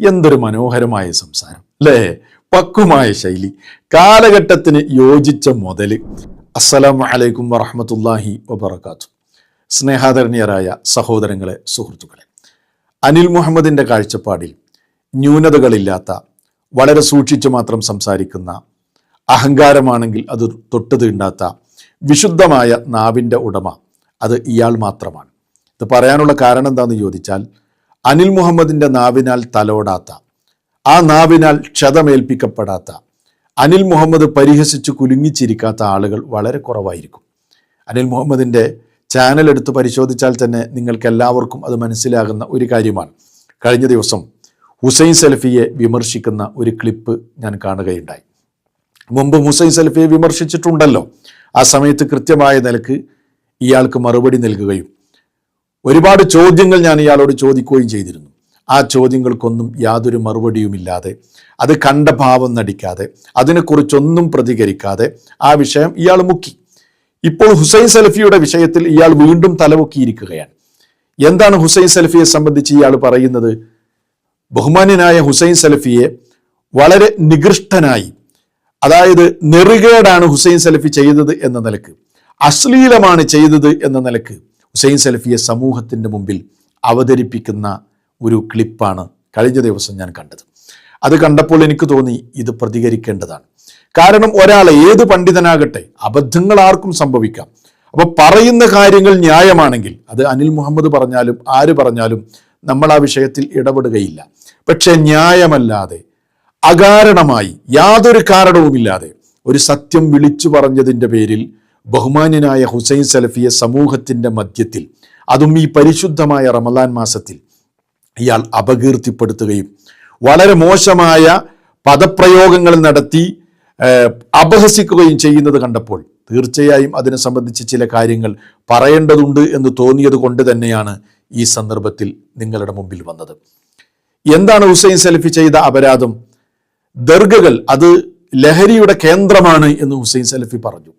എന്തൊരു മനോഹരമായ സംസാരം അല്ലേ? പക്വമായ ശൈലി. കാലഘട്ടത്തിന് യോജിച്ച മുതൽ അസ്സലാം അലൈക്കും വറഹമത്തല്ലാഹി വബർക്കാത്തു സ്നേഹാദരണീയരായ സഹോദരങ്ങളെ സുഹൃത്തുക്കളെ അനിൽ മുഹമ്മദിന്റെ കാഴ്ചപ്പാടിൽ ന്യൂനതകളില്ലാത്ത വളരെ സൂക്ഷിച്ചു മാത്രം സംസാരിക്കുന്ന അഹങ്കാരമാണെങ്കിൽ അത് തൊട്ട് തീണ്ടാത്ത വിശുദ്ധമായ നാവിന്റെ ഉടമ അത് ഇയാൾ മാത്രമാണ്. ഇത് പറയാനുള്ള കാരണം എന്താണെന്ന് ചോദിച്ചാൽ അനിൽ മുഹമ്മദിന്റെ നാവിനാൽ തലോടാത്ത ആ നാവിനാൽ ക്ഷതമേൽപ്പിക്കപ്പെടാത്ത അനിൽ മുഹമ്മദ് പരിഹസിച്ച് കുലുങ്ങിച്ചിരിക്കാത്ത ആളുകൾ വളരെ കുറവായിരിക്കും. അനിൽ മുഹമ്മദിന്റെ ചാനൽ എടുത്ത് പരിശോധിച്ചാൽ തന്നെ നിങ്ങൾക്ക് എല്ലാവർക്കും അത് മനസ്സിലാകുന്ന ഒരു കാര്യമാണ്. കഴിഞ്ഞ ദിവസം ഹുസൈൻ സെൽഫിയെ വിമർശിക്കുന്ന ഒരു ക്ലിപ്പ് ഞാൻ കാണുകയുണ്ടായി. മുമ്പ് ഹുസൈൻ സെൽഫിയെ വിമർശിച്ചിട്ടുണ്ടല്ലോ. ആ സമയത്ത് കൃത്യമായ നിലയ്ക്ക് ഇയാൾക്ക് മറുപടി നൽകുകയും ഒരുപാട് ചോദ്യങ്ങൾ ഞാൻ ഇയാളോട് ചോദിക്കുകയും ചെയ്തിരുന്നു. ആ ചോദ്യങ്ങൾക്കൊന്നും യാതൊരു മറുപടിയുമില്ലാതെ അത് കണ്ട ഭാവം നടിക്കാതെ അതിനെക്കുറിച്ചൊന്നും പ്രതികരിക്കാതെ ആ വിഷയം ഇയാൾ മുക്കി. ഇപ്പോൾ ഹുസൈൻ സലഫിയുടെ വിഷയത്തിൽ ഇയാൾ വീണ്ടും തലവൊക്കിയിരിക്കുകയാണ് എന്താണ് ഹുസൈൻ സലഫിയെ സംബന്ധിച്ച് ഇയാൾ പറയുന്നത്? ബഹുമാന്യനായ ഹുസൈൻ സലഫിയെ വളരെ നികൃഷ്ടനായി അതായത് നെറുകേടാണ് ഹുസൈൻ സലഫി ചെയ്തത് എന്ന നിലയ്ക്ക് അശ്ലീലമാണ് ചെയ്തത് എന്ന നിലയ്ക്ക് ഹുസൈൻ സലഫിയെ സമൂഹത്തിന്റെ മുമ്പിൽ അവതരിപ്പിക്കുന്ന ഒരു ക്ലിപ്പാണ് കഴിഞ്ഞ ദിവസം ഞാൻ കണ്ടത്. അത് കണ്ടപ്പോൾ എനിക്ക് തോന്നി ഇത് പ്രതികരിക്കേണ്ടതാണ്. കാരണം ഒരാൾ ഏത് പണ്ഡിതനാകട്ടെ അബദ്ധങ്ങൾ ആർക്കും സംഭവിക്കാം. അപ്പോൾ പറയുന്ന കാര്യങ്ങൾ ന്യായമാണെങ്കിൽ അത് അനിൽ മുഹമ്മദ് പറഞ്ഞാലും ആര് പറഞ്ഞാലും നമ്മൾ ആ വിഷയത്തിൽ ഇടപെടുകയില്ല. പക്ഷെ ന്യായമല്ലാതെ അകാരണമായി യാതൊരു കാരണവുമില്ലാതെ ഒരു സത്യം വിളിച്ചു പറഞ്ഞതിന്റെ പേരിൽ ബഹുമാന്യനായ ഹുസൈൻ സലഫിയെ സമൂഹത്തിന്റെ മധ്യത്തിൽ അതും ഈ പരിശുദ്ധമായ റമലാൻ മാസത്തിൽ ഇയാൾ അപകീർത്തിപ്പെടുത്തുകയും വളരെ മോശമായ പദപ്രയോഗങ്ങൾ നടത്തി അപഹസിക്കുകയും ചെയ്യുന്നത് കണ്ടപ്പോൾ തീർച്ചയായും അതിനെ സംബന്ധിച്ച് ചില കാര്യങ്ങൾ പറയേണ്ടതുണ്ട് എന്ന് തോന്നിയത് കൊണ്ട് തന്നെയാണ് ഈ സന്ദർഭത്തിൽ നിങ്ങളുടെ മുമ്പിൽ വന്നത്. എന്താണ് ഹുസൈൻ സലഫി ചെയ്ത അപരാധം? ദർഗകൾ അത് ലഹരിയുടെ കേന്ദ്രമാണ് എന്ന് ഹുസൈൻ സലഫി പറഞ്ഞു.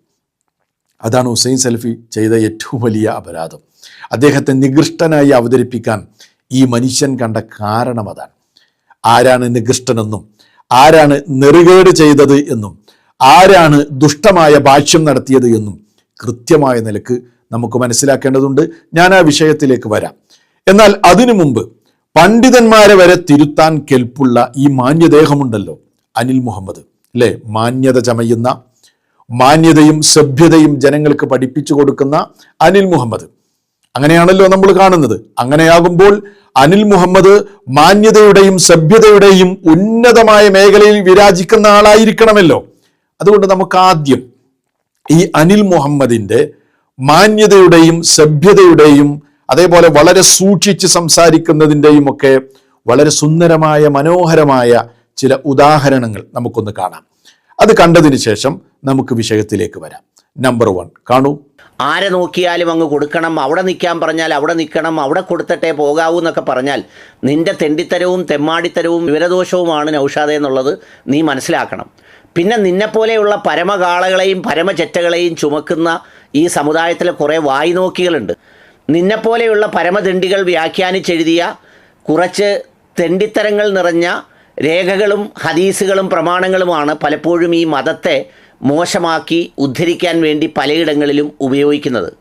അതാണ് ഹുസൈൻ സൽഫി ചെയ്ത ഏറ്റവും വലിയ അപരാധം. അദ്ദേഹത്തെ നികൃഷ്ടനായി അവതരിപ്പിക്കാൻ ഈ മനുഷ്യൻ കണ്ട കാരണം അതാണ്. ആരാണ് നികൃഷ്ടനെന്നും ആരാണ് നെറുകേട് ചെയ്തത് എന്നും ആരാണ് ദുഷ്ടമായ ഭാഷ്യം നടത്തിയത് എന്നും കൃത്യമായ നിലയ്ക്ക് നമുക്ക് മനസ്സിലാക്കേണ്ടതുണ്ട്. ഞാൻ ആ വിഷയത്തിലേക്ക് വരാം. എന്നാൽ അതിനു മുമ്പ് പണ്ഡിതന്മാരെ വരെ തിരുത്താൻ കെൽപ്പുള്ള ഈ മാന്യദേഹമുണ്ടല്ലോ അനിൽ മുഹമ്മദ് അല്ലേ? മാന്യത ചമയുന്ന മാന്യതയും സഭ്യതയും ജനങ്ങൾക്ക് പഠിപ്പിച്ചു കൊടുക്കുന്ന അനിൽ മുഹമ്മദ്. അങ്ങനെയാണല്ലോ നമ്മൾ കാണുന്നത്. അങ്ങനെയാകുമ്പോൾ അനിൽ മുഹമ്മദ് മാന്യതയുടെയും സഭ്യതയുടെയും ഉന്നതമായ മേഖലയിൽ വിരാജിക്കുന്ന ആളായിരിക്കണമല്ലോ. അതുകൊണ്ട് നമുക്ക് ആദ്യം ഈ അനിൽ മുഹമ്മദിന്റെ മാന്യതയുടെയും സഭ്യതയുടെയും അതേപോലെ വളരെ സൂക്ഷിച്ച് സംസാരിക്കുന്നതിന്റെയും ഒക്കെ വളരെ സുന്ദരമായ മനോഹരമായ ചില ഉദാഹരണങ്ങൾ നമുക്കൊന്ന് കാണാം. അത് കണ്ടതിന് ശേഷം നമുക്ക് വിഷയത്തിലേക്ക് വരാം. നമ്പർ വൺ കാണൂ. ആരെ നോക്കിയാലും അങ്ങ് കൊടുക്കണം അവിടെ നിൽക്കാൻ പറഞ്ഞാൽ അവിടെ നിൽക്കണം അവിടെ കൊടുത്തിട്ടേ പോകാവൂ എന്നൊക്കെ പറഞ്ഞാൽ നിന്റെ തെണ്ടിത്തരവും തെമ്മാടിത്തരവും വിവരദോഷവുമാണ് നൗഷാദ എന്നുള്ളത് നീ മനസ്സിലാക്കണം. പിന്നെ നിന്നെപ്പോലെയുള്ള പരമകാളകളെയും പരമചെറ്റകളെയും ചുമക്കുന്ന ഈ സമുദായത്തിലെ കുറേ വായി നോക്കികളുണ്ട്. നിന്നെപ്പോലെയുള്ള പരമതിണ്ടികൾ വ്യാഖ്യാനിച്ചെഴുതിയ കുറച്ച് തെണ്ടിത്തരങ്ങൾ നിറഞ്ഞ രേഖകളും ഹദീസുകളും പ്രമാണങ്ങളുമാണ് പലപ്പോഴും ഈ മതത്തെ മോശമാക്കി ഉദ്ധരിക്കാൻ വേണ്ടി പലയിടങ്ങളിലും ഉപയോഗിക്കുന്നത്.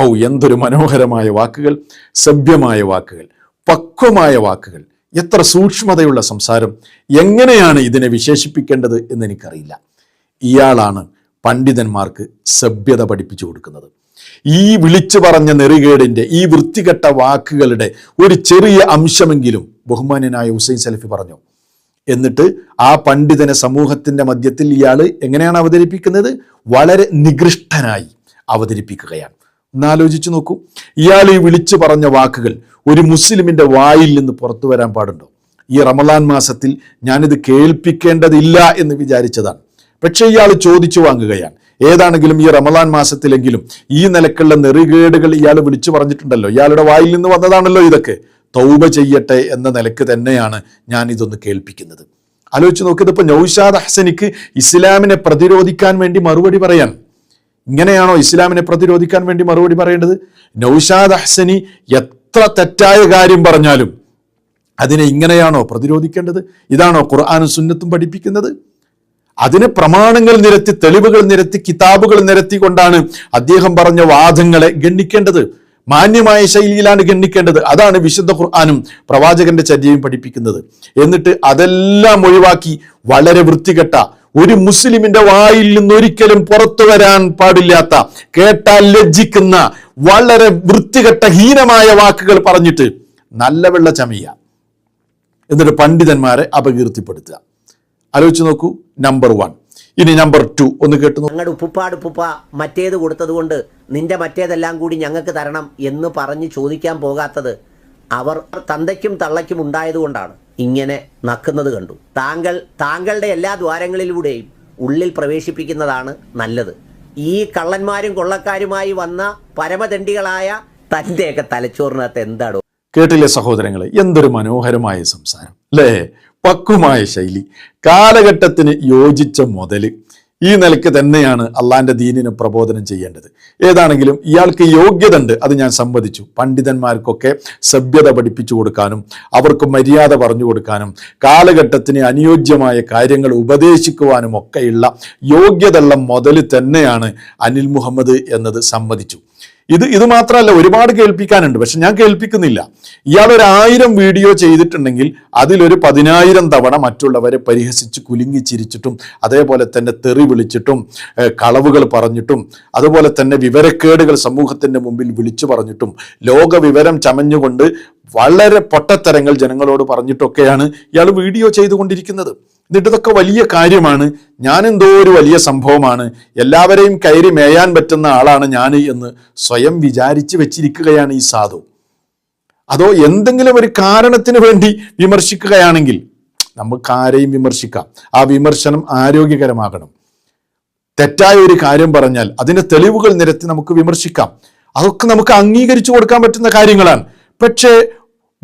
ഔ എന്തൊരു മനോഹരമായ വാക്കുകൾ സഭ്യമായ വാക്കുകൾ പക്വമായ വാക്കുകൾ. എത്ര സൂക്ഷ്മതയുള്ള സംസാരം. എങ്ങനെയാണ് ഇതിനെ വിശേഷിപ്പിക്കേണ്ടത് എന്ന് എനിക്കറിയില്ല. ഇയാളാണ് പണ്ഡിതന്മാർക്ക് സഭ്യത പഠിപ്പിച്ചു കൊടുക്കുന്നത്. ഈ വിളിച്ചു പറഞ്ഞ നെറികേടിന്റെ ഈ വൃത്തികെട്ട വാക്കുകളുടെ ഒരു ചെറിയ അംശമെങ്കിലും ബഹുമാന്യനായ ഹുസൈൻ സലഫി പറഞ്ഞു. എന്നിട്ട് ആ പണ്ഡിതനെ സമൂഹത്തിന്റെ മധ്യത്തിൽ ഇയാൾ എങ്ങനെയാണ് അവതരിപ്പിക്കുന്നത്? വളരെ നികൃഷ്ടനായി അവതരിപ്പിക്കുകയാണ്. ഒന്ന് ആലോചിച്ച് നോക്കൂ. ഇയാൾ ഈ വിളിച്ചു പറഞ്ഞ വാക്കുകൾ ഒരു മുസ്ലിമിന്റെ വായിൽ നിന്ന് പുറത്തു വരാൻ പാടുണ്ടോ? ഈ റമലാൻ മാസത്തിൽ ഞാനിത് കേൾപ്പിക്കേണ്ടതില്ല എന്ന് വിചാരിച്ചതാണ്. പക്ഷേ ഇയാൾ ചോദിച്ചു വാങ്ങുകയാണ്. ഏതാണെങ്കിലും ഈ റമലാൻ മാസത്തിലെങ്കിലും ഈ നിലക്കുള്ള നെറികേടുകൾ ഇയാൾ വിളിച്ചു പറഞ്ഞിട്ടുണ്ടല്ലോ. ഇയാളുടെ വായിൽ നിന്ന് വന്നതാണല്ലോ ഇതൊക്കെ. തൗബ ചെയ്യട്ടെ എന്ന നിലയ്ക്ക് തന്നെയാണ് ഞാൻ ഇതൊന്ന് കേൾപ്പിക്കുന്നത്. ആലോചിച്ച് നോക്കിയത് നൌഷാദ് നൗഷാദ് ഹസനിക്ക് ഇസ്ലാമിനെ പ്രതിരോധിക്കാൻ വേണ്ടി മറുപടി പറയാൻ. ഇങ്ങനെയാണോ ഇസ്ലാമിനെ പ്രതിരോധിക്കാൻ വേണ്ടി മറുപടി പറയേണ്ടത്? നൗഷാദ് അഹ്സനി എത്ര തെറ്റായ കാര്യം പറഞ്ഞാലും അതിനെ ഇങ്ങനെയാണോ പ്രതിരോധിക്കേണ്ടത്? ഇതാണോ ഖുർആാനും സുന്നത്തും പഠിപ്പിക്കുന്നത്? അതിന് പ്രമാണങ്ങൾ നിരത്തി തെളിവുകൾ നിരത്തി കിതാബുകൾ നിരത്തി കൊണ്ടാണ് അദ്ദേഹം പറഞ്ഞ വാദങ്ങളെ ഗണ്ണിക്കേണ്ടത് മാന്യമായ ശൈലിയിലാണ് ഗണ്ണിക്കേണ്ടത് അതാണ് വിശുദ്ധ ഖുർആാനും പ്രവാചകന്റെ ചര്യയും പഠിപ്പിക്കുന്നത്. എന്നിട്ട് അതെല്ലാം ഒഴിവാക്കി വളരെ വൃത്തികെട്ട ഒരു മുസ്ലിമിന്റെ വായിൽ നിന്ന് ഒരിക്കലും പുറത്തു വരാൻ പാടില്ലാത്ത കേട്ടാൽ ലജ്ജിക്കുന്ന വളരെ വൃത്തികെട്ട ഹീനമായ വാക്കുകൾ പറഞ്ഞിട്ട് നല്ല വെള്ള ചമയ്യ എന്നിട്ട് പണ്ഡിതന്മാരെ അപകീർത്തിപ്പെടുത്തുക. ആലോചിച്ച് നോക്കൂ നമ്പർ വൺ ഇനി നമ്പർ ടു ഒന്ന് കേട്ടു ഞങ്ങളുടെ ഉപ്പുപ്പാട് ഉപ്പുപ്പ മറ്റേത് കൊടുത്തതുകൊണ്ട് നിന്റെ മറ്റേതെല്ലാം കൂടി ഞങ്ങൾക്ക് തരണം എന്ന് പറഞ്ഞ് ചോദിക്കാൻ പോകാത്തത് അവർ തന്തയ്ക്കും തള്ളയ്ക്കും ഉണ്ടായതുകൊണ്ടാണ് ഇങ്ങനെ നക്കുന്നത് കണ്ടു. താങ്കൾ താങ്കളുടെ എല്ലാ ദ്വാരങ്ങളിലൂടെയും ഉള്ളിൽ പ്രവേശിപ്പിക്കുന്നതാണ് നല്ലത്. ഈ കള്ളന്മാരും കൊള്ളക്കാരുമായി വന്ന പരമദണ്ഡികളായ തന്റെയൊക്കെ തലച്ചോറിനകത്ത് എന്താണോ കേട്ടില്ലേ സഹോദരങ്ങളെ? എന്തൊരു മനോഹരമായ സംസാരം അല്ലേ? പക്വമായ ശൈലി. കാലഘട്ടത്തിന് യോജിച്ച മുതൽ ഈ നിലയ്ക്ക് തന്നെയാണ് അള്ളാന്റെ ദീനിനെ പ്രബോധനം ചെയ്യേണ്ടത്. ഏതാണെങ്കിലും ഇയാൾക്ക് യോഗ്യത ഉണ്ട് അത് ഞാൻ സമ്മതിച്ചു പണ്ഡിതന്മാർക്കൊക്കെ സഭ്യത പഠിപ്പിച്ചു കൊടുക്കാനും അവർക്ക് മര്യാദ പറഞ്ഞു കൊടുക്കാനും കാലഘട്ടത്തിന് അനുയോജ്യമായ കാര്യങ്ങൾ ഉപദേശിക്കുവാനും ഒക്കെയുള്ള യോഗ്യതയുള്ള മുതൽ തന്നെയാണ് അനിൽ മുഹമ്മദ് എന്നത് സമ്മതിച്ചു ഇത് ഇത് മാത്രമല്ല ഒരുപാട് കേൾപ്പിക്കാനുണ്ട് പക്ഷെ ഞാൻ കേൾപ്പിക്കുന്നില്ല. ഇയാൾ ഒരു ആയിരം വീഡിയോ ചെയ്തിട്ടുണ്ടെങ്കിൽ അതിലൊരു പതിനായിരം തവണ മറ്റുള്ളവരെ പരിഹസിച്ച് കുലുങ്ങി ചിരിച്ചിട്ടും അതേപോലെ തന്നെ തെറി വിളിച്ചിട്ടും കളവുകൾ പറഞ്ഞിട്ടും അതുപോലെ തന്നെ വിവരക്കേടുകൾ സമൂഹത്തിന്റെ മുമ്പിൽ വിളിച്ചു പറഞ്ഞിട്ടും ലോക വിവരം ചമഞ്ഞുകൊണ്ട് വളരെ പൊട്ടത്തരങ്ങൾ ജനങ്ങളോട് പറഞ്ഞിട്ടൊക്കെയാണ് ഇയാൾ വീഡിയോ ചെയ്തുകൊണ്ടിരിക്കുന്നത്. എന്നിട്ട് ഇതൊക്കെ വലിയ കാര്യമാണ്. ഞാൻ എന്തോ ഒരു വലിയ സംഭവമാണ്. എല്ലാവരെയും കയറി മേയാൻ പറ്റുന്ന ആളാണ് ഞാൻ എന്ന് സ്വയം വിചാരിച്ച് വെച്ചിരിക്കുകയാണ് ഈ സാധു. അതോ എന്തെങ്കിലും ഒരു കാരണത്തിന് വേണ്ടി വിമർശിക്കുകയാണെങ്കിൽ നമുക്ക് ആരെയും വിമർശിക്കാം. ആ വിമർശനം ആരോഗ്യകരമാകണം. തെറ്റായ ഒരു കാര്യം പറഞ്ഞാൽ അതിന്റെ തെളിവുകൾ നിരത്തി നമുക്ക് വിമർശിക്കാം. അതൊക്കെ നമുക്ക് അംഗീകരിച്ചു കൊടുക്കാൻ പറ്റുന്ന കാര്യങ്ങളാണ്. പക്ഷേ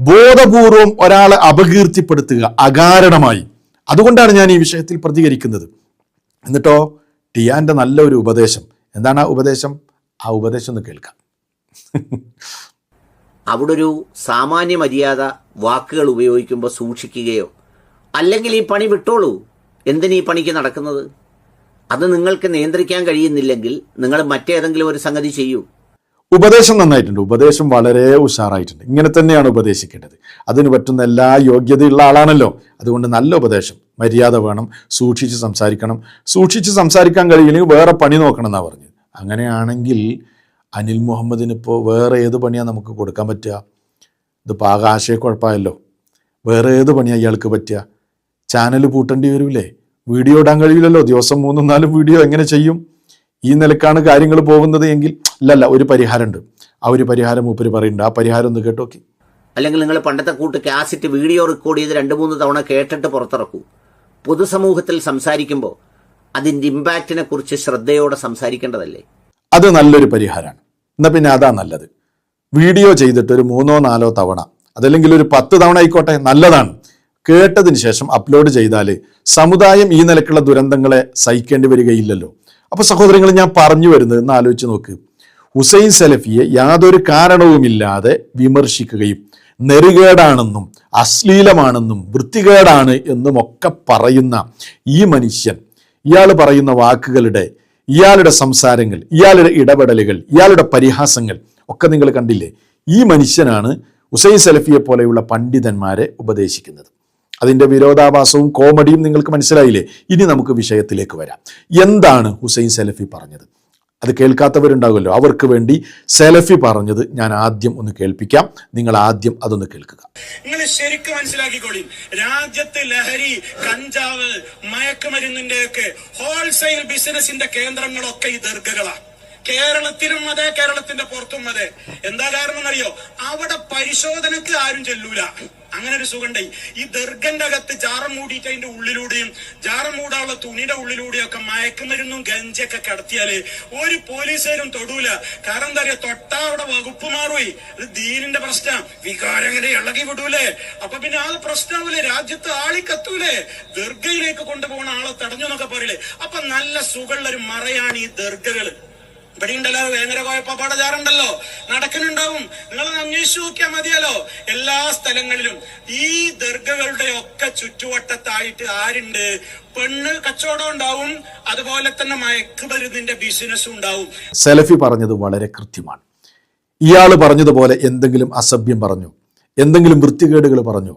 ബോധപൂർവം ഒരാളെ അപകീർത്തിപ്പെടുത്തുക അകാരണമായി. അതുകൊണ്ടാണ് ഞാൻ ഈ വിഷയത്തിൽ പ്രതികരിക്കുന്നത്. എന്നിട്ടോ ടിയാന്റെ നല്ലൊരു ഉപദേശം. എന്താണ് ആ ഉപദേശം? ആ ഉപദേശം ഒന്ന് കേൾക്കാം. അവിടെ ഒരു സാമാന്യ മര്യാദ വാക്കുകൾ ഉപയോഗിക്കുമ്പോൾ സൂക്ഷിക്കുകയോ അല്ലെങ്കിൽ ഈ പണി വിട്ടോളൂ. എന്തിനീ ഈ പണിക്ക് നടക്കുന്നത്? അത് നിങ്ങൾക്ക് നിയന്ത്രിക്കാൻ കഴിയുന്നില്ലെങ്കിൽ നിങ്ങൾ മറ്റേതെങ്കിലും ഒരു സംഗതി ചെയ്യൂ. ഉപദേശം നന്നായിട്ടുണ്ട്. ഉപദേശം വളരെ ഉഷാറായിട്ടുണ്ട്. ഇങ്ങനെ തന്നെയാണ് ഉപദേശിക്കേണ്ടത്. അതിന് പറ്റുന്ന എല്ലാ യോഗ്യതയുള്ള ആളാണല്ലോ. അതുകൊണ്ട് നല്ല ഉപദേശം മര്യാദ വേണം സൂക്ഷിച്ച് സംസാരിക്കണം. സൂക്ഷിച്ച് സംസാരിക്കാൻ കഴിയില്ലെങ്കിൽ വേറെ പണി നോക്കണം എന്നാണ് പറഞ്ഞത്. അങ്ങനെയാണെങ്കിൽ അനിൽ മുഹമ്മദിന് ഇപ്പോൾ വേറെ ഏത് പണിയാണ് നമുക്ക് കൊടുക്കാൻ പറ്റുക? ഇതിപ്പോൾ ആകെ ആശയക്കുഴപ്പമായല്ലോ വേറെ ഏത് പണിയാണ് ഇയാൾക്ക് പറ്റുക? ചാനൽ പൂട്ടേണ്ടി വരില്ലേ വീഡിയോ ഇടാൻ കഴിയില്ലല്ലോ. ദിവസം മൂന്നും നാലും വീഡിയോ എങ്ങനെ ചെയ്യും? ഈ നിലക്കാണ് കാര്യങ്ങൾ പോകുന്നത് എങ്കിൽ ഇല്ലല്ല ഒരു പരിഹാരമുണ്ട്. ആ ഒരു പരിഹാരം മൂപ്പര് പറയുന്നുണ്ട്. ആ പരിഹാരം ഒന്ന് കേട്ടോക്കി അല്ലെങ്കിൽ നിങ്ങൾ പണ്ടത്തെ കൂട്ട് കാസറ്റ് വീഡിയോ റെക്കോർഡ് ചെയ്ത് രണ്ട് മൂന്ന് തവണ കേട്ടിട്ട് പുറത്തിറക്കൂ. പൊതുസമൂഹത്തിൽ സംസാരിക്കുമ്പോൾ അതിന്റെ ഇമ്പാക്റ്റിനെ കുറിച്ച് ശ്രദ്ധയോടെ സംസാരിക്കേണ്ടതല്ലേ? അത് നല്ലൊരു പരിഹാരമാണ്. എന്നാൽ പിന്നെ അതാ നല്ലത്. വീഡിയോ ചെയ്തിട്ട് ഒരു മൂന്നോ നാലോ തവണ അതല്ലെങ്കിൽ ഒരു പത്ത് തവണ ആയിക്കോട്ടെ നല്ലതാണ്. കേട്ടതിന് ശേഷം അപ്ലോഡ് ചെയ്താൽ സമുദായം ഈ നിലക്കുള്ള ദുരന്തങ്ങളെ സഹിക്കേണ്ടി വരികയില്ലല്ലോ. അപ്പൊ സഹോദരങ്ങൾ ഞാൻ പറഞ്ഞു വരുന്നത് എന്ന് ആലോചിച്ച് നോക്ക്. ഹുസൈൻ സലഫിയെ യാതൊരു കാരണവുമില്ലാതെ വിമർശിക്കുകയും നെറുകേടാണെന്നും അശ്ലീലമാണെന്നും വൃത്തികേടാണ് എന്നും ഒക്കെ പറയുന്ന ഈ മനുഷ്യൻ ഇയാൾ പറയുന്ന വാക്കുകളുടെ ഇയാളുടെ സംസാരങ്ങൾ ഇയാളുടെ ഇടപെടലുകൾ ഇയാളുടെ പരിഹാസങ്ങൾ ഒക്കെ നിങ്ങൾ കണ്ടില്ലേ? ഈ മനുഷ്യനാണ് ഹുസൈൻ സലഫിയെ പോലെയുള്ള പണ്ഡിതന്മാരെ ഉപദേശിക്കുന്നത്. അതിന്റെ വിരോധാഭാസവും കോമഡിയും നിങ്ങൾക്ക് മനസ്സിലായില്ലേ? ഇനി നമുക്ക് വിഷയത്തിലേക്ക് വരാം. എന്താണ് ഹുസൈൻ സലഫി പറഞ്ഞത്? അത് കേൾക്കാത്തവരുണ്ടാകുമല്ലോ. അവർക്ക് വേണ്ടി സെലഫി പറഞ്ഞത് ഞാൻ ആദ്യം ഒന്ന് കേൾപ്പിക്കാം. നിങ്ങൾ ആദ്യം അതൊന്ന് കേൾക്കുക. നിങ്ങൾ ശരിക്കും മനസ്സിലാക്കിക്കോളി. രാജ്യത്ത് ലഹരി കഞ്ചാവ് മയക്കുമരുന്നിന്റെ ഒക്കെ ഹോൾസെയിൽ ബിസിനസിന്റെ കേന്ദ്രങ്ങളൊക്കെ ഈ ദർഗകളാണ് കേരളത്തിലും അതെ കേരളത്തിന്റെ പുറത്തും അതെ. എന്താ കാരണം എന്നറിയോ? അവിടെ പരിശോധനക്ക് ആരും ചെല്ലൂല. അങ്ങനെ ഒരു സുഖണ്ടേ ഈ ദർഗന്റെ അകത്ത് ജാറം മൂടിയിട്ട് അതിന്റെ ഉള്ളിലൂടെയും ജാറം മൂടാനുള്ള തുണിയുടെ ഉള്ളിലൂടെയും ഒക്കെ മയക്കുമരുന്നും ഗഞ്ചൊക്കെ കടത്തിയാൽ ഒരു പോലീസുകാരും തൊടൂല. കാരണം എന്താ പറയാ തൊട്ടാ അവിടെ വകുപ്പ് മാറുപോയി ഇത് ദീനിന്റെ പ്രശ്ന. വികാരം ഇളകി വിടൂലേ. അപ്പൊ പിന്നെ ആ പ്രശ്നമാവൂലേ രാജ്യത്ത് ആളി കത്തൂലേ. ദർഗയിലേക്ക് കൊണ്ടുപോകുന്ന ആളെ തടഞ്ഞു എന്നൊക്കെ പറയില്ലേ. അപ്പൊ നല്ല സുഖമുള്ള ഒരു മറയാണ് ഈ ദർഗകൾ. ഇവിടെ ഉണ്ടല്ലോ വേങ്ങര കോയപ്പാടെ ജാറുണ്ടല്ലോ നടക്കുന്നുണ്ടാവും. നിങ്ങൾ അന്വേഷിച്ചു നോക്കിയാൽ മതിയല്ലോ. എല്ലാ സ്ഥലങ്ങളിലും ഈ ദർഗകളുടെ ഒക്കെ ചുറ്റുവട്ടത്തായിട്ട് ആരുണ്ട്? പെണ്ണ് കച്ചവടം ഉണ്ടാവും. അതുപോലെ തന്നെ മയക്കുമരുന്നിന്റെ ബിസിനസ്സും ഉണ്ടാവും. സെലഫി പറഞ്ഞത് വളരെ കൃത്യമാണ്. ഇയാൾ പറഞ്ഞതുപോലെ എന്തെങ്കിലും അസഭ്യം പറഞ്ഞു. എന്തെങ്കിലും വൃത്തികേടുകൾ പറഞ്ഞു.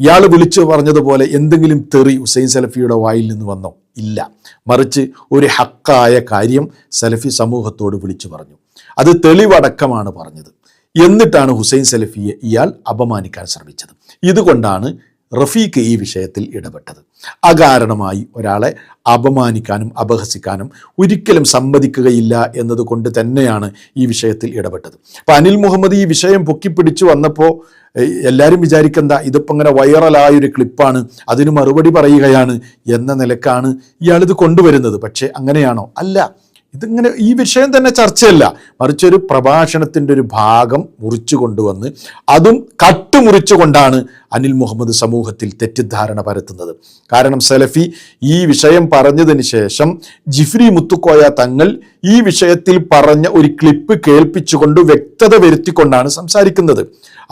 ഇയാൾ വിളിച്ചു പറഞ്ഞതുപോലെ എന്തെങ്കിലും തെറി ഹുസൈൻ സലഫിയുടെ വായിൽ നിന്ന് വന്നോ? ഇല്ല. മറിച്ച് ഒരു ഹക്കായ കാര്യം സലഫി സമൂഹത്തോട് വിളിച്ചു പറഞ്ഞു. അത് തെളിവടക്കമാണ് പറഞ്ഞത്. എന്നിട്ടാണ് ഹുസൈൻ സലഫിയെ ഇയാൾ അപമാനിക്കാൻ ശ്രമിച്ചത്. ഇതുകൊണ്ടാണ് റഫീഖ് ഈ വിഷയത്തിൽ ഇടപെട്ടത്. അകാരണമായി ഒരാളെ അപമാനിക്കാനും അപഹസിക്കാനും ഒരിക്കലും സമ്മതിക്കുകയില്ല എന്നതുകൊണ്ട് തന്നെയാണ് ഈ വിഷയത്തിൽ ഇടപെട്ടത്. അപ്പം അനിൽ മുഹമ്മദ് ഈ വിഷയം പൊക്കിപ്പിടിച്ചു വന്നപ്പോൾ എല്ലാവരും വിചാരിക്കണ്ട ഇതിപ്പോൾ ഇങ്ങനെ വൈറലായൊരു ക്ലിപ്പാണ് അതിന് മറുപടി പറയുകയാണ് എന്ന നിലക്കാണ് ഇയാളിത് കൊണ്ടുവരുന്നത്. പക്ഷേ അങ്ങനെയാണോ? അല്ല. ഇതിങ്ങനെ ഈ വിഷയം തന്നെ ചർച്ചയല്ല. മറിച്ച് ഒരു പ്രഭാഷണത്തിന്റെ ഒരു ഭാഗം മുറിച്ചു കൊണ്ടുവന്ന് അതും കട്ടുമുറിച്ചുകൊണ്ടാണ് അനിൽ മുഹമ്മദ് സമൂഹത്തിൽ തെറ്റിദ്ധാരണ പരത്തുന്നത്. കാരണം സലഫി ഈ വിഷയം പറഞ്ഞതിന് ശേഷം ജിഫ്രി മുത്തുക്കോയ തങ്ങൾ ഈ വിഷയത്തിൽ പറഞ്ഞ ഒരു ക്ലിപ്പ് കേൾപ്പിച്ചുകൊണ്ട് വ്യക്തത വരുത്തിക്കൊണ്ടാണ് സംസാരിക്കുന്നത്.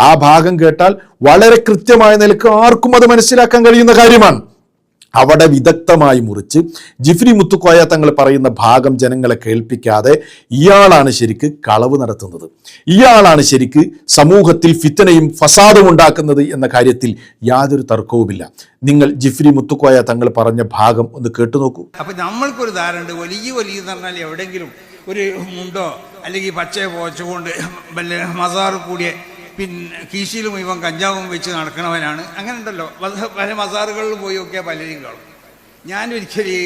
ആ ഭാഗം കേട്ടാൽ വളരെ കൃത്യമായ നിലയ്ക്ക് ആർക്കും അത് മനസ്സിലാക്കാൻ കഴിയുന്ന കാര്യമാണ്. അവിടെ വിദഗ്ധമായി മുറിച്ച് ജിഫ്രി മുത്തുക്കോയ തങ്ങൾ പറയുന്ന ഭാഗം ജനങ്ങളെ കേൾപ്പിക്കാതെ ഇയാളാണ് ശരിക്ക് കളവ് നടത്തുന്നത്. ഇയാളാണ് ശരിക്ക് സമൂഹത്തിൽ ഫിത്തനയും ഫസാദും ഉണ്ടാക്കുന്നത് എന്ന കാര്യത്തിൽ യാതൊരു തർക്കവുമില്ല. നിങ്ങൾ ജിഫ്രി മുത്തുക്കോയ തങ്ങൾ പറഞ്ഞ ഭാഗം ഒന്ന് കേട്ടു നോക്കൂ. അപ്പൊ നമ്മൾക്കൊരു ധാരണ വലിയ വലിയ പറഞ്ഞാൽ ഒരു മുണ്ടോ അല്ലെങ്കിൽ പച്ചയോ പോച്ചുകൊണ്ട് മസാറ് കൂടിയ പിന്നെ കീശിയിലും ഇവൻ കഞ്ചാവും വെച്ച് നടക്കണവനാണ്. അങ്ങനെ ഉണ്ടല്ലോ പല മസാറുകളിൽ പോയി ഒക്കെ പലരും കാണും ഞാൻ ഒരിക്കലി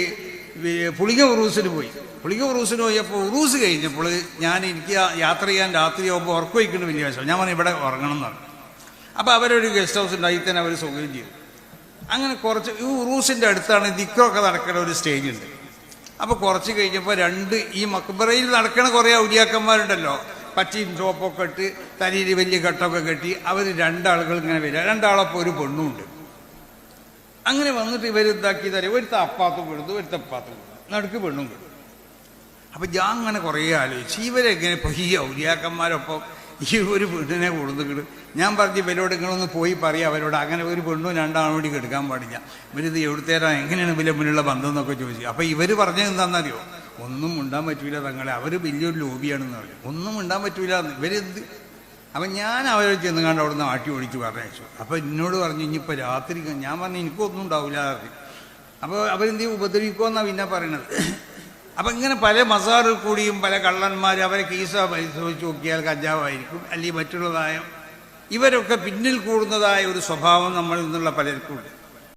പുളിക ഉറൂസിന് പോയി. പുളിക ഉറൂസിന് പോയപ്പോൾ ഉറൂസ് കഴിഞ്ഞപ്പോൾ ഞാൻ എനിക്ക് യാത്ര ചെയ്യാൻ രാത്രി ആകുമ്പോൾ ഉറക്കം വയ്ക്കുന്ന വലിയ വശം ഞാൻ പറഞ്ഞു ഇവിടെ ഉറങ്ങണം എന്ന് പറഞ്ഞു. അപ്പോൾ അവരൊരു ഗസ്റ്റ് ഹൗസ് ഉണ്ടായി തന്നെ അവർ സൗകര്യം ചെയ്തു. അങ്ങനെ കുറച്ച് ഈ ഉറൂസിന്റെ അടുത്താണ് ദിക്കൊക്കെ നടക്കുന്ന ഒരു സ്റ്റേജ് ഉണ്ട്. അപ്പോൾ കുറച്ച് കഴിഞ്ഞപ്പോൾ രണ്ട് ഈ മക്ബറയിൽ നടക്കണ കുറേ ഔലിയാക്കന്മാരുണ്ടല്ലോ. പച്ചയും ചുവപ്പൊക്കെ ഇട്ട് തലയിൽ വലിയ കെട്ടൊക്കെ കെട്ടി അവർ രണ്ടാളുകൾ ഇങ്ങനെ വരിക. രണ്ടാളപ്പോൾ ഒരു പെണ്ണുണ്ട് അങ്ങനെ വന്നിട്ട് ഇവരിതാക്കി തരും ഒരു അപ്പാത്തും കൊടുത്തു ഒരു തപ്പാത്തും കൊടുത്തു നടുക്ക് പെണ്ണും കിട്ടും അപ്പം ഞാൻ അങ്ങനെ കുറേ ആലോചിച്ചു. ഇവരെങ്ങനെ ഇപ്പോൾ ഈ ഔലിയാക്കന്മാരൊപ്പം ഈ ഒരു പെണ്ണിനെ കൊടുത്തിട്ട് ഞാൻ പറഞ്ഞു ഇവരോട് ഒന്ന് പോയി പറയാം. അവരോട് അങ്ങനെ ഒരു പെണ്ണും രണ്ടാളും കൂടി കെടുക്കാൻ പാടില്ല. ഇവരിത് എവിടുത്തേരാ? എങ്ങനെയാണ് ഇവരെ മുന്നിലുള്ള ബന്ധം എന്നൊക്കെ ചോദിച്ചു. അപ്പം ഇവർ പറഞ്ഞത് എന്താണെന്നറിയോ? ഒന്നും ഉണ്ടാൻ പറ്റൂല തങ്ങളെ. അവർ വലിയൊരു ലോബിയാണെന്ന് പറഞ്ഞു. ഒന്നും ഉണ്ടാൻ പറ്റൂല. ഇവരെന്ത്? അപ്പം ഞാൻ അവരെ ചെന്ന് കണ്ട് അവിടുന്ന് ആട്ടി ഓടിച്ച് പറഞ്ഞു അപ്പോൾ എന്നോട് പറഞ്ഞു ഇനിയിപ്പോൾ രാത്രി ഞാൻ പറഞ്ഞു എനിക്കൊന്നും ഉണ്ടാവില്ല പറഞ്ഞു. അപ്പോൾ അവരെന്ത് ഉപദ്രവിക്കുമെന്നാണ് പിന്നെ പറയണത്. അപ്പം ഇങ്ങനെ പല മസാറിൽ കൂടിയും പല കള്ളന്മാർ അവരെ കീസ പരിശോധിച്ച് നോക്കിയാൽ കഞ്ചാവായിരിക്കും. അല്ലെങ്കിൽ മറ്റുള്ളതായ ഇവരൊക്കെ പിന്നിൽ കൂടുന്നതായ ഒരു സ്വഭാവം നമ്മളിൽ നിന്നുള്ള പലർക്കും ഉണ്ട്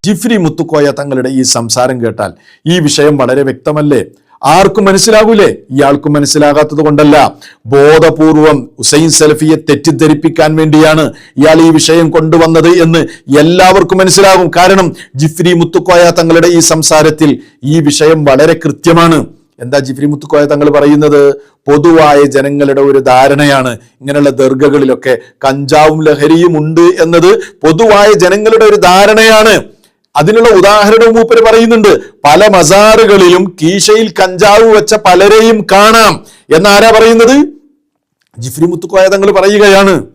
ജിഫ്രി മുത്തുക്കോയ തങ്ങളുടെ ഈ സംസാരം കേട്ടാൽ ഈ വിഷയം വളരെ വ്യക്തമല്ലേ? ആർക്കും മനസ്സിലാകൂലേ ഇയാൾക്കും മനസ്സിലാകാത്തത് കൊണ്ടല്ല. ബോധപൂർവം ഹുസൈൻ സലഫിയെ തെറ്റിദ്ധരിപ്പിക്കാൻ വേണ്ടിയാണ് ഇയാൾ ഈ വിഷയം കൊണ്ടുവന്നത് എന്ന് എല്ലാവർക്കും മനസ്സിലാകും. കാരണം ജിഫ്രി മുത്തുക്കോയ തങ്ങളുടെ ഈ സംസാരത്തിൽ ഈ വിഷയം വളരെ കൃത്യമാണ്. എന്താ ജിഫ്രി മുത്തുക്കോയ തങ്ങൾ പറയുന്നത്? പൊതുവായ ജനങ്ങളുടെ ഒരു ധാരണയാണ്. ഇങ്ങനെയുള്ള ദർഗകളിലൊക്കെ കഞ്ചാവും ലഹരിയും ഉണ്ട് എന്നത് പൊതുവായ ജനങ്ങളുടെ ഒരു ധാരണയാണ്. അതിനുള്ള ഉദാഹരണവും മൂപ്പര് പറയുന്നുണ്ട്. പല മസാറുകളിലും കീശയിൽ കഞ്ചാവ് വെച്ച പലരെയും കാണാം. എന്നാരാ പറയുന്നത്? ജിഫ്രി മുത്തുക്കോയ തങ്ങൾ പറയുകയാണ്.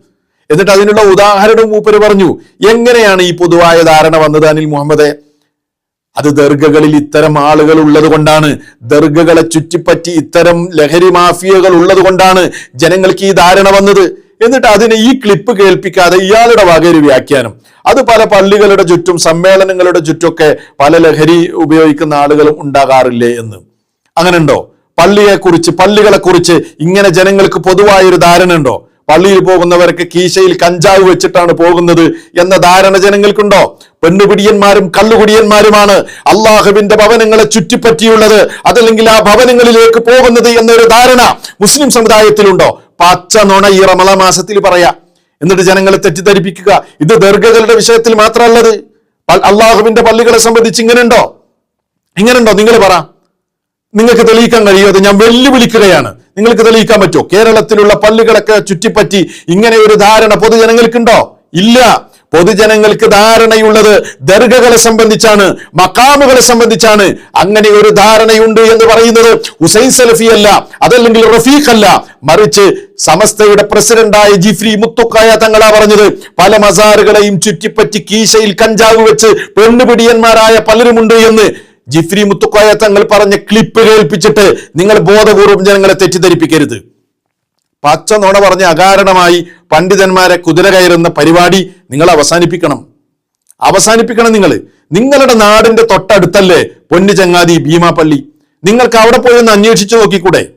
എന്നിട്ട് അതിനുള്ള ഉദാഹരണവും മൂപ്പര് പറഞ്ഞു. എങ്ങനെയാണ് ഈ പൊതുവായ ധാരണ വന്നത് അനിൽ മുഹമ്മദെ? അത് ദർഗകളിൽ ഇത്തരം ആളുകൾ ഉള്ളത് കൊണ്ടാണ്. ദർഗകളെ ചുറ്റിപ്പറ്റി ഇത്തരം ലഹരി മാഫിയകൾ ഉള്ളത് കൊണ്ടാണ് ജനങ്ങൾക്ക് ഈ ധാരണ വന്നത്. എന്നിട്ട് അതിനെ ഈ ക്ലിപ്പ് കേൾപ്പിക്കാതെ ഇയാളുടെ വക ഒരു വ്യാഖ്യാനം. അത് പല പള്ളികളുടെ ചുറ്റും സമ്മേളനങ്ങളുടെ ചുറ്റുമൊക്കെ പല ലഹരി ഉപയോഗിക്കുന്ന ആളുകളും ഉണ്ടാകാറില്ലേ എന്ന്. കുറിച്ച് പള്ളിയെക്കുറിച്ച് പള്ളികളെക്കുറിച്ച് ഇങ്ങനെ ജനങ്ങൾക്ക് പൊതുവായൊരു ധാരണ ഉണ്ടോ? പള്ളിയിൽ പോകുന്നവർക്ക് കീശയിൽ കഞ്ചാവ് വെച്ചിട്ടാണ് പോകുന്നത് എന്ന ധാരണ ജനങ്ങൾക്കുണ്ടോ? പെണ്ണുപിടിയന്മാരും കള്ളുകുടിയന്മാരുമാണ് അള്ളാഹുവിന്റെ ഭവനങ്ങളെ ചുറ്റിപ്പറ്റിയുള്ളത്. അതല്ലെങ്കിൽ ആ ഭവനങ്ങളിലേക്ക് പോകുന്നത് എന്നൊരു ധാരണ മുസ്ലിം സമുദായത്തിലുണ്ടോ? പച്ച നുണ ഈ റമള മാസത്തിൽ പറയാ. എന്നിട്ട് ജനങ്ങളെ തെറ്റിദ്ധരിപ്പിക്കുക. ഇത് ദർഗകളുടെ വിഷയത്തിൽ മാത്രമല്ലത്. അള്ളാഹുവിന്റെ പള്ളികളെ സംബന്ധിച്ച് ഇങ്ങനെയുണ്ടോ ഇങ്ങനെയുണ്ടോ നിങ്ങൾ പറ. നിങ്ങൾക്ക് തെളിയിക്കാൻ കഴിയുമോ? അത് ഞാൻ വെല്ലുവിളിക്കുകയാണ്. നിങ്ങൾക്ക് തെളിയിക്കാൻ പറ്റുമോ? കേരളത്തിലുള്ള പള്ളികളൊക്കെ ചുറ്റിപ്പറ്റി ഇങ്ങനെ ഒരു ധാരണ പൊതുജനങ്ങൾക്കുണ്ടോ? ഇല്ല. പൊതുജനങ്ങൾക്ക് ധാരണയുള്ളത് ദർഗകളെ സംബന്ധിച്ചാണ് മക്കാമുകളെ സംബന്ധിച്ചാണ്. അങ്ങനെ ഒരു ധാരണയുണ്ട് എന്ന് പറയുന്നത് ഹുസൈൻ സലഫി അല്ല അതല്ലെങ്കിൽ റഫീഖ് അല്ല. മറിച്ച് സമസ്തയുടെ പ്രസിഡന്റായ ജിഫ്രി മുത്തുക്കായ തങ്ങളാ പറഞ്ഞത് പല മസാറുകളെയും ചുറ്റിപ്പറ്റി കീശയിൽ കഞ്ചാവ് വെച്ച് പെണ്ണുപിടിയന്മാരായ പലരുമുണ്ട് എന്ന് ജിഫ്രി മുത്തുക്കായ തങ്ങൾ പറഞ്ഞ ക്ലിപ്പ് കേൾപ്പിച്ചിട്ട് നിങ്ങൾ ബോധപൂർവം ജനങ്ങളെ തെറ്റിദ്ധരിപ്പിക്കരുത്. പച്ച നുണ പറഞ്ഞ് അകാരണമായി പണ്ഡിതന്മാരെ കുതിര കയറുന്ന പരിപാടി നിങ്ങൾ അവസാനിപ്പിക്കണം. അവസാനിപ്പിക്കണം നിങ്ങൾ. നിങ്ങളുടെ നാടിന്റെ തൊട്ടടുത്തല്ലേ പൊന്നു ചങ്ങാതി ഭീമാപ്പള്ളി നിങ്ങൾക്ക് അവിടെ പോയി ഒന്ന് അന്വേഷിച്ചു നോക്കിക്കൂടെ?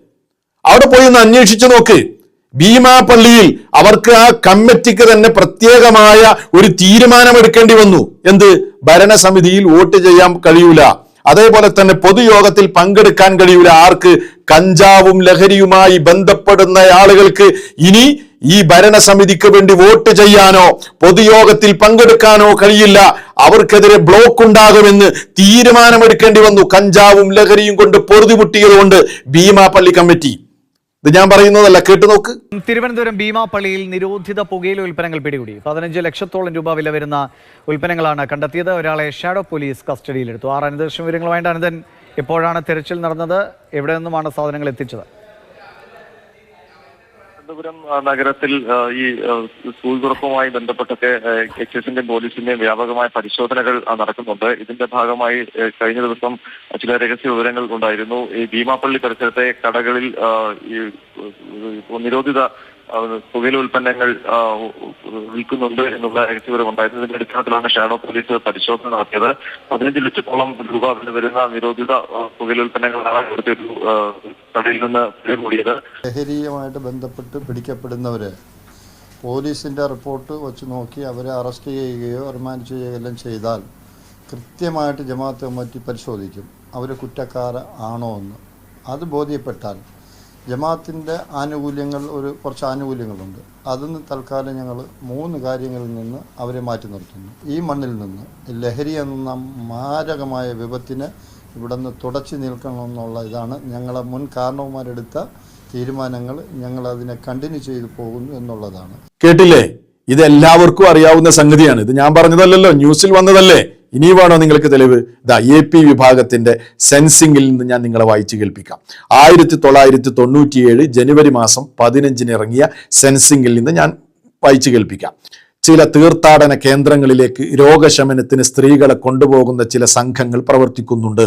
അവിടെ പോയി ഒന്ന് അന്വേഷിച്ചു നോക്ക്. ഭീമാപ്പള്ളിയിൽ അവർക്ക് ആ കമ്മിറ്റിക്ക് തന്നെ പ്രത്യേകമായ ഒരു തീരുമാനമെടുക്കേണ്ടി വന്നു. എന്ത്? ഭരണസമിതിയിൽ വോട്ട് ചെയ്യാൻ കഴിയൂല. അതേപോലെ തന്നെ പൊതുയോഗത്തിൽ പങ്കെടുക്കാൻ കഴിയൂല ആർക്ക് കഞ്ചാവും ലഹരിയുമായി ബന്ധപ്പെടുന്ന ആളുകൾക്ക് ഇനി ഈ ഭരണസമിതിക്ക് വേണ്ടി വോട്ട് ചെയ്യാനോ പൊതുയോഗത്തിൽ പങ്കെടുക്കാനോ കഴിയില്ല. അവർക്കെതിരെ ബ്ലോക്ക് ഉണ്ടാകുമെന്ന് തീരുമാനമെടുക്കേണ്ടി വന്നു. കഞ്ചാവും ലഹരിയും കൊണ്ട് പൊറുതിമുട്ടിയതുകൊണ്ട് ഭീമാപ്പള്ളി കമ്മിറ്റി. ഇത് ഞാൻ പറയുന്നതല്ല കേട്ടു നോക്ക്. തിരുവനന്തപുരം ഭീമാപ്പള്ളിയിൽ നിരോധിത പുകയില ഉൽപ്പന്നങ്ങൾ പിടികൂടി. പതിനഞ്ച് ലക്ഷത്തോളം രൂപ വില വരുന്ന ഉൽപ്പന്നങ്ങളാണ് കണ്ടെത്തിയത്. ഒരാളെ ഷാഡോ പോലീസ് കസ്റ്റഡിയിലെടുത്തു. ആറ് അനന്തരക്ഷം വിവരങ്ങളുമായിട്ട് അനന്തൻ എപ്പോഴാണ് തിരച്ചിൽ നടന്നത്. എവിടെ നിന്നുമാണ് സാധനങ്ങൾ എത്തിച്ചത്? തിരുവനന്തപുരം നഗരത്തിൽ ഈ സ്കൂൾ തുറപ്പുമായി ബന്ധപ്പെട്ടൊക്കെ എക്സൈസിന്റെയും പോലീസിന്റെയും വ്യാപകമായ പരിശോധനകൾ നടക്കുന്നുണ്ട്. ഇതിന്റെ ഭാഗമായി കഴിഞ്ഞ ദിവസം ചില രഹസ്യ വിവരങ്ങൾ ഉണ്ടായിരുന്നു. ഈ ഭീമാപ്പള്ളി പരിസരത്തെ കടകളിൽ ഈ നിരോധിത പുകയില ഉൽപ്പന്നങ്ങൾ വിൽക്കുന്നുണ്ട് എന്നുള്ള രഹസ്യവിവരം ഉണ്ടായിരുന്നതിന്റെ അടിസ്ഥാനത്തിലാണ് ഷാഡോ പോലീസ് പരിശോധന നടത്തിയത്. പതിനഞ്ച് ലക്ഷത്തോളം രൂപ വരുന്ന നിരോധിത പുകയില ഉൽപ്പന്നങ്ങളാണ് ഇവിടുത്തെ ഒരു കടയിൽ നിന്ന് പിടികൂടിയത് ലഹരിയുമായിട്ട് ബന്ധപ്പെട്ട് പിടിക്കപ്പെടുന്നവര് പോലീസിന്റെ റിപ്പോർട്ട് വെച്ച് നോക്കി അവരെ അറസ്റ്റ് ചെയ്യുകയോ റിമാൻഡ് ചെയ്യുകയോ എല്ലാം ചെയ്താൽ കൃത്യമായിട്ട് ജമാഅത്തെ കമ്മിറ്റി പരിശോധിക്കും. അവർ കുറ്റക്കാര ആണോ എന്ന്. അത് ബോധ്യപ്പെട്ടാൽ ജമാഅത്തിന്റെ ആനുകൂല്യങ്ങൾ ഒരു കുറച്ച് ആനുകൂല്യങ്ങളുണ്ട്. അതിന് തൽക്കാലം ഞങ്ങൾ മൂന്ന് കാര്യങ്ങളിൽ നിന്ന് അവരെ മാറ്റി നിർത്തുന്നു. ഈ മണ്ണിൽ നിന്ന് ലഹരി എന്ന മാരകമായ വിപത്തിനെ ഇവിടെ നിന്ന് തുടച്ചു നിൽക്കണമെന്നുള്ള ഇതാണ് ഞങ്ങളെ മുൻ കാരണവന്മാരെടുത്ത തീരുമാനങ്ങൾ. ഞങ്ങൾ അതിനെ കണ്ടിന്യൂ ചെയ്തു പോകുന്നു എന്നുള്ളതാണ്. കേട്ടില്ലേ? ഇത് എല്ലാവർക്കും അറിയാവുന്ന സംഗതിയാണ്. ഇത് ഞാൻ പറഞ്ഞതല്ലല്ലോ. ന്യൂസിൽ വന്നതല്ലേ? ഇനി വേണോ നിങ്ങൾക്ക് തെളിവ്? ദാ എ പി വിഭാഗത്തിന്റെ സെൻസിംഗിൽ നിന്ന് ഞാൻ നിങ്ങളെ വായിച്ചു കേൾപ്പിക്കാം. ആയിരത്തി തൊള്ളായിരത്തി തൊണ്ണൂറ്റിയേഴ് ജനുവരി മാസം പതിനഞ്ചിന് ഇറങ്ങിയ സെൻസിംഗിൽ നിന്ന് ഞാൻ വായിച്ചു കേൾപ്പിക്കാം. ചില തീർത്ഥാടന കേന്ദ്രങ്ങളിലേക്ക് രോഗശമനത്തിന് സ്ത്രീകളെ കൊണ്ടുപോകുന്ന ചില സംഘങ്ങൾ പ്രവർത്തിക്കുന്നുണ്ട്.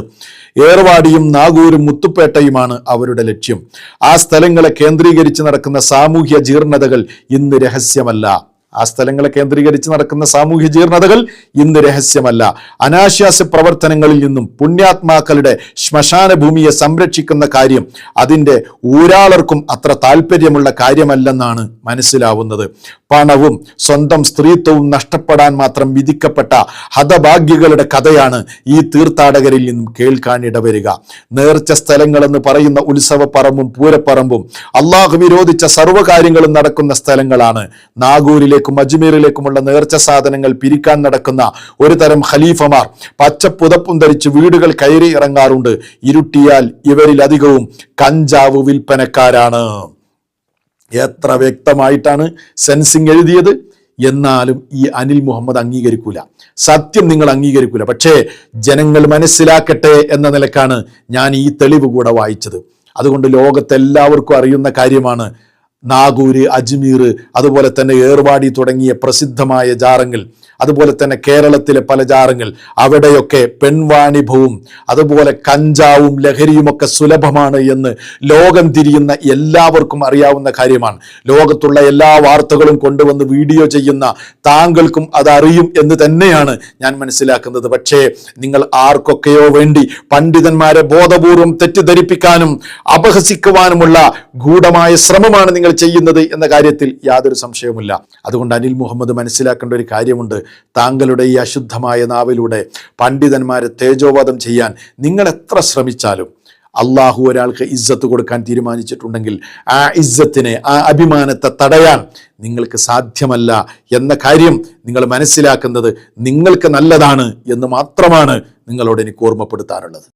ഏർവാടിയും നാഗൂരും മുത്തുപ്പേട്ടയുമാണ് അവരുടെ ലക്ഷ്യം. ആ സ്ഥലങ്ങളെ കേന്ദ്രീകരിച്ച് നടക്കുന്ന സാമൂഹ്യ ജീർണതകൾ ഇന്ന് രഹസ്യമല്ല. ആ സ്ഥലങ്ങളെ കേന്ദ്രീകരിച്ച് നടക്കുന്ന സാമൂഹ്യ ജീർണതകൾ ഇന്ന് രഹസ്യമല്ല. അനാശ്വാസ പ്രവർത്തനങ്ങളിൽ നിന്നും പുണ്യാത്മാക്കളുടെ ശ്മശാന ഭൂമിയെ സംരക്ഷിക്കുന്ന കാര്യം അതിന്റെ ഊരാളർക്കും അത്ര താല്പര്യമുള്ള കാര്യമല്ലെന്നാണ് മനസ്സിലാവുന്നത്. പണവും സ്വന്തം സ്ത്രീത്വവും നഷ്ടപ്പെടാൻ മാത്രം വിധിക്കപ്പെട്ട ഹതഭാഗ്യകളുടെ കഥയാണ് ഈ തീർത്ഥാടകരിൽ നിന്നും കേൾക്കാൻ ഇടവരിക. നേർച്ച സ്ഥലങ്ങളെന്ന് പറയുന്ന ഉത്സവപ്പറമ്പും പൂരപ്പറമ്പും അള്ളാഹു വിരോധിച്ച സർവകാര്യങ്ങളും നടക്കുന്ന സ്ഥലങ്ങളാണ്. നാഗൂരിലേക്കും അജ്മീറിലേക്കുമുള്ള നേർച്ച സാധനങ്ങൾ പിരിക്കാൻ നടക്കുന്ന ഒരു തരം ഖലീഫമാർ പച്ചപ്പുതപ്പും ധരിച്ച് വീടുകൾ കയറി ഇറങ്ങാറുണ്ട്. ഇരുട്ടിയാൽ ഇവരിൽ അധികവും കഞ്ചാവ് വിൽപ്പനക്കാരാണ്. എത്ര വ്യക്തമായിട്ടാണ് സെൻസിങ് എഴുതിയത്? എന്നാലും ഈ അനിൽ മുഹമ്മദ് അംഗീകരിക്കൂല. സത്യം നിങ്ങൾ അംഗീകരിക്കൂല. പക്ഷേ ജനങ്ങൾ മനസ്സിലാക്കട്ടെ എന്ന നിലക്കാണ് ഞാൻ ഈ തെളിവ് കൂടെ വായിച്ചത്. അതുകൊണ്ട് ലോകത്തെല്ലാവർക്കും അറിയുന്ന കാര്യമാണ് നാഗൂര് അജ്മീർ അതുപോലെ തന്നെ ഏർവാടി തുടങ്ങിയ പ്രസിദ്ധമായ ജാറങ്ങൾ അതുപോലെ തന്നെ കേരളത്തിലെ പല ജാറങ്ങൾ അവിടെയൊക്കെ പെൺവാണിഭവും അതുപോലെ കഞ്ചാവും ലഹരിയുമൊക്കെ സുലഭമാണ് എന്ന് ലോകം തിരിയുന്ന എല്ലാവർക്കും അറിയാവുന്ന കാര്യമാണ്. ലോകത്തുള്ള എല്ലാ വാർത്തകളും കൊണ്ടുവന്ന് വീഡിയോ ചെയ്യുന്ന താങ്കൾക്കും അത് അറിയും എന്ന് തന്നെയാണ് ഞാൻ മനസ്സിലാക്കുന്നത്. പക്ഷേ നിങ്ങൾ ആർക്കൊക്കെയോ വേണ്ടി പണ്ഡിതന്മാരെ ബോധപൂർവം തെറ്റിദ്ധരിപ്പിക്കാനും അപഹസിക്കുവാനുമുള്ള ഗൂഢമായ ശ്രമമാണ് നിങ്ങൾ ചെയ്യുന്നത് എന്ന കാര്യത്തിൽ യാതൊരു സംശയവുമില്ല. അതുകൊണ്ട് അനിൽ മുഹമ്മദ് മനസ്സിലാക്കേണ്ട ഒരു കാര്യമുണ്ട്. താങ്കളുടെ ഈ അശുദ്ധമായ നാവിലൂടെ പണ്ഡിതന്മാരെ തേജോവധം ചെയ്യാൻ നിങ്ങൾ എത്ര ശ്രമിച്ചാലും അള്ളാഹു ഒരാൾക്ക് ഇജ്ജത്ത് കൊടുക്കാൻ തീരുമാനിച്ചിട്ടുണ്ടെങ്കിൽ ആ ഇജ്ജത്തിനെ ആ അഭിമാനത്തെ തടയാൻ നിങ്ങൾക്ക് സാധ്യമല്ല എന്ന കാര്യം നിങ്ങൾ മനസ്സിലാക്കുന്നത് നിങ്ങൾക്ക് നല്ലതാണ് എന്ന് മാത്രമാണ് നിങ്ങളോട് എനിക്ക് ഓർമ്മപ്പെടുത്താനുള്ളത്.